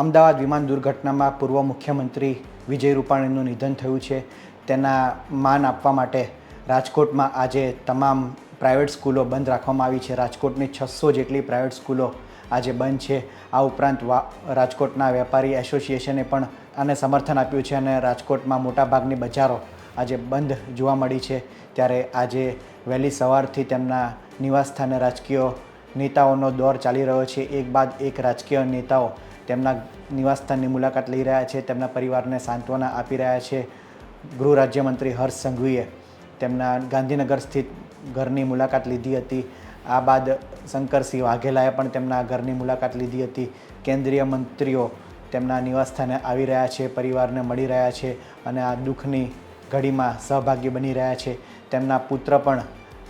અમદાવાદ વિમાન દુર્ઘટનામાં પૂર્વ મુખ્યમંત્રી વિજય રૂપાણીનું નિધન થયું છે. તેના માન આપવા માટે રાજકોટમાં આજે તમામ પ્રાઇવેટ સ્કૂલો બંધ રાખવામાં આવી છે. રાજકોટની છસો જેટલી પ્રાઇવેટ સ્કૂલો આજે બંધ છે. આ ઉપરાંત રાજકોટના વેપારી એસોસિએશને પણ આને સમર્થન આપ્યું છે અને રાજકોટમાં મોટાભાગની બજારો આજે બંધ જોવા મળી છે. ત્યારે આજે વહેલી સવારથી તેમના નિવાસસ્થાને રાજકીય નેતાઓનો દોર ચાલી રહ્યો છે. એક બાદ એક રાજકીય નેતાઓ તેમના નિવાસસ્થાનની મુલાકાત લઈ રહ્યા છે. તેમના પરિવારને સાંત્વના આપી રહ્યા છે. ગૃહ રાજ્યમંત્રી હર્ષ સંઘવીએ તેમના ગાંધીનગર સ્થિત ઘરની મુલાકાત લીધી હતી. આ બાદ શંકરસિંહ વાઘેલાએ પણ તેમના ઘરની મુલાકાત લીધી હતી. કેન્દ્રીય મંત્રીઓ તેમના નિવાસસ્થાને આવી રહ્યા છે. પરિવારને મળી રહ્યા છે અને આ દુઃખની ઘડીમાં સહભાગી બની રહ્યા છે. તેમના પુત્ર પણ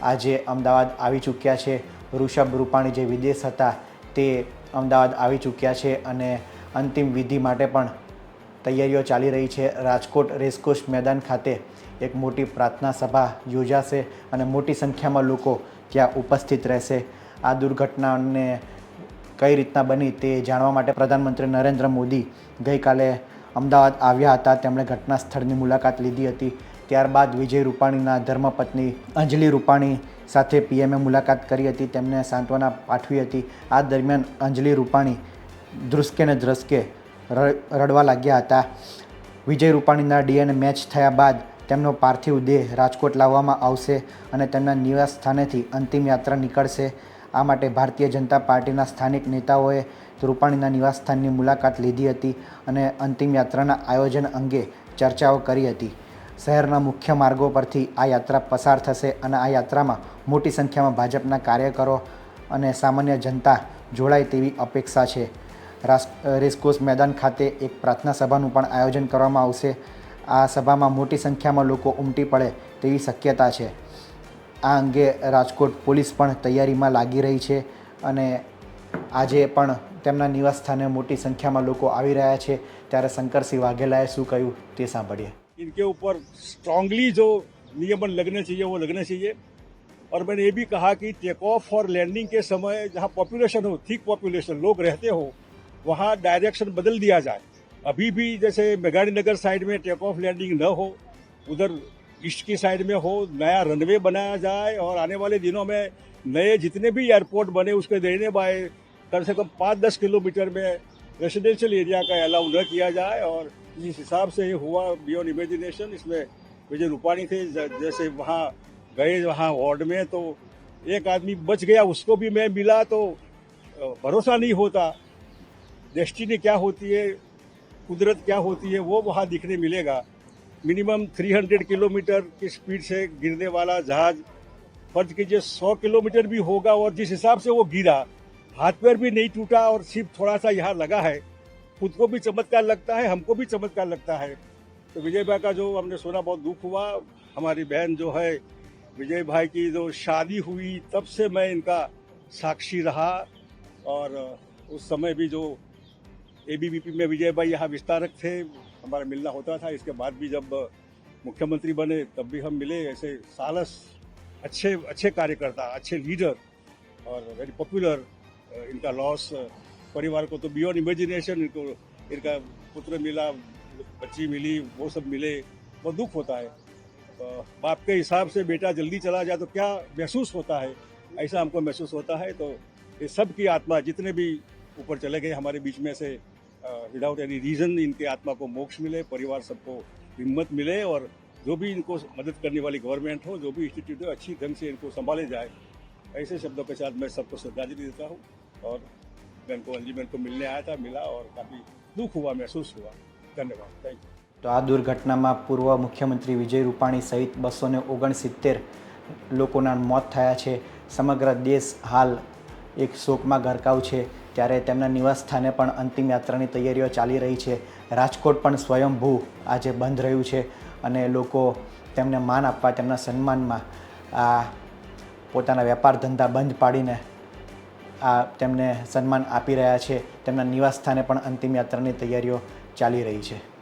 આજે અમદાવાદ આવી ચૂક્યા છે. ઋષભ રૂપાણી જે વિદેશ હતા તે અમદાવાદ આવી ચૂક્યા છે અને અંતિમ વિધિ માટે પણ તૈયારીઓ ચાલી રહી છે. રાજકોટ રેસકોર્સ મેદાન ખાતે એક મોટી પ્રાર્થના સભા યોજાશે અને મોટી સંખ્યામાં લોકો ત્યાં ઉપસ્થિત રહેશે. આ દુર્ઘટનાને કઈ રીતના બની તે જાણવા માટે પ્રધાનમંત્રી નરેન્દ્ર મોદી ગઈકાલે અમદાવાદ આવ્યા હતા. તેમણે ઘટના સ્થળની મુલાકાત લીધી હતી. ત્યારબાદ વિજય રૂપાણીના ધર્મપત્ની અંજલિ રૂપાણી સાથે પીએમએ મુલાકાત કરી હતી. તેમને સાંત્વના પાઠવી હતી. આ દરમિયાન અંજલિ રૂપાણી ધ્રુસકે ને ધ્રસકે રડવા લાગ્યા હતા. વિજય રૂપાણીના ડીએનએ મેચ થયા બાદ તેમનો પાર્થિવ દેહ રાજકોટ લાવવામાં આવશે અને તેમના નિવાસ સ્થાનેથી અંતિમ યાત્રા નીકળશે. આ માટે ભારતીય જનતા પાર્ટીના સ્થાનિક નેતાઓએ રૂપાણીના નિવાસસ્થાનની મુલાકાત લીધી હતી અને અંતિમ યાત્રાના આયોજન અંગે ચર્ચાઓ કરી હતી. શહેરના મુખ્ય માર્ગો પરથી આ યાત્રા પસાર થશે અને આ યાત્રામાં મોટી સંખ્યામાં ભાજપના કાર્યકરો અને સામાન્ય જનતા જોડાય તેવી અપેક્ષા છે. રેસકોર્સ મેદાન ખાતે એક પ્રાર્થના સભાનું પણ આયોજન કરવામાં આવશે. આ સભામાં મોટી સંખ્યામાં લોકો ઉમટી પડે તેવી શક્યતા છે. આ અંગે રાજકોટ પોલીસ પણ તૈયારીમાં લાગી રહી છે અને આજે પણ તેમના નિવાસસ્થાને મોટી સંખ્યામાં લોકો આવી રહ્યા છે. ત્યારે શંકરસિંહ વાઘેલાએ શું કહ્યું તે સાંભળીએ. इनके ऊपर स्ट्रांगली जो नियमन लगने चाहिए, वो लगने चाहिए। और मैंने ये भी कहा कि टेक ऑफ़ और लैंडिंग के समय जहाँ पॉपुलेशन हो थिक पॉपुलेशन लोग रहते हो, वहाँ डायरेक्शन बदल दिया जाए। अभी भी जैसे मेघाड़ी नगर साइड में टेक ऑफ़ लैंडिंग न हो, उधर ईस्ट की साइड में हो, नया रनवे बनाया जाए और आने वाले दिनों में नए जितने भी एयरपोर्ट बने, उसके देने बाय कम से कम पाँच दस किलोमीटर में रेसिडेंशियल एरिया का अलाउ न किया जाए और जिस हिसाब से ये हुआ बियॉन्ड इमेजिनेशन, इसमें विजय रूपाणी थे जैसे वहाँ गए वहाँ वार्ड में तो एक आदमी बच गया, उसको भी मैं मिला तो भरोसा नहीं होता। डेस्टिनी क्या होती है, कुदरत क्या होती है, वो वहाँ दिखने मिलेगा। मिनिमम 300 किलोमीटर की स्पीड से गिरने वाला जहाज़, फ़र्ज़ कीजिए 100 किलोमीटर भी होगा, और जिस हिसाब से वो गिरा, हाथ पैर भी नहीं टूटा, और सिर्फ़ थोड़ा सा यहाँ लगा है खुद को भी चमत्कार लगता है, हमको भी चमत्कार लगता है। तो विजय भाई का जो हमने सुना, बहुत दुख हुआ। हमारी बहन जो है, विजय भाई की जो शादी हुई, तब से मैं इनका साक्षी रहा और उस समय भी जो एबीवीपी में विजय भाई यहाँ विस्तारक थे, हमारा मिलना होता था। इसके बाद भी जब मुख्यमंत्री बने, तब भी हम मिले ऐसे सालस, अच्छे अच्छे कार्यकर्ता, अच्छे लीडर और वेरी पॉपुलर इनका लॉस परिवार को तो बियॉन्ड इमेजिनेशन इनको, इनका पुत्र मिला, बच्ची मिली, वो सब मिले, बहुत दुख होता है। तो बाप के हिसाब से बेटा जल्दी चला जाए तो क्या महसूस होता है? ऐसा हमको महसूस होता है तो ये सब की आत्मा जितने भी ऊपर चले गए, हमारे बीच में से विदाउट एनी रीजन इनके आत्मा को मोक्ष मिले, परिवार सबको हिम्मत मिले और जो भी इनको मदद करने वाली गवर्नमेंट हो, जो भी इंस्टीट्यूट हो, अच्छी ढंग से इनको संभाले जाए। ऐसे शब्दों के साथ मैं सबको श्रद्धांजलि देता हूँ और बहन को अंजी बहन को मिलने आया था मिला और काफ़ी दुख हुआ महसूस हुआ धन्यवाद थैंक यू તો આ દુર્ઘટનામાં પૂર્વ મુખ્યમંત્રી વિજય રૂપાણી સહિત બસો ને ઓગણસિત્તેર લોકોના મોત થયા છે સમગ્ર દેશ હાલ એક શોકમાં ગરકાવ છે ત્યારે તેમના નિવાસ સ્થાને પણ અંતિમ યાત્રાની તૈયારીઓ ચાલી રહી છે રાજકોટ પણ સ્વયંભૂ આજે બંધ રહ્યું છે અને લોકો તેમને માન આપવા તેમના સન્માનમાં આ પોતાના વેપાર ધંધા બંધ પાડીને આ તેમને સન્માન આપી રહ્યા છે. તેમના નિવાસસ્થાને પણ અંતિમ યાત્રાની તૈયારીઓ ચાલી રહી છે.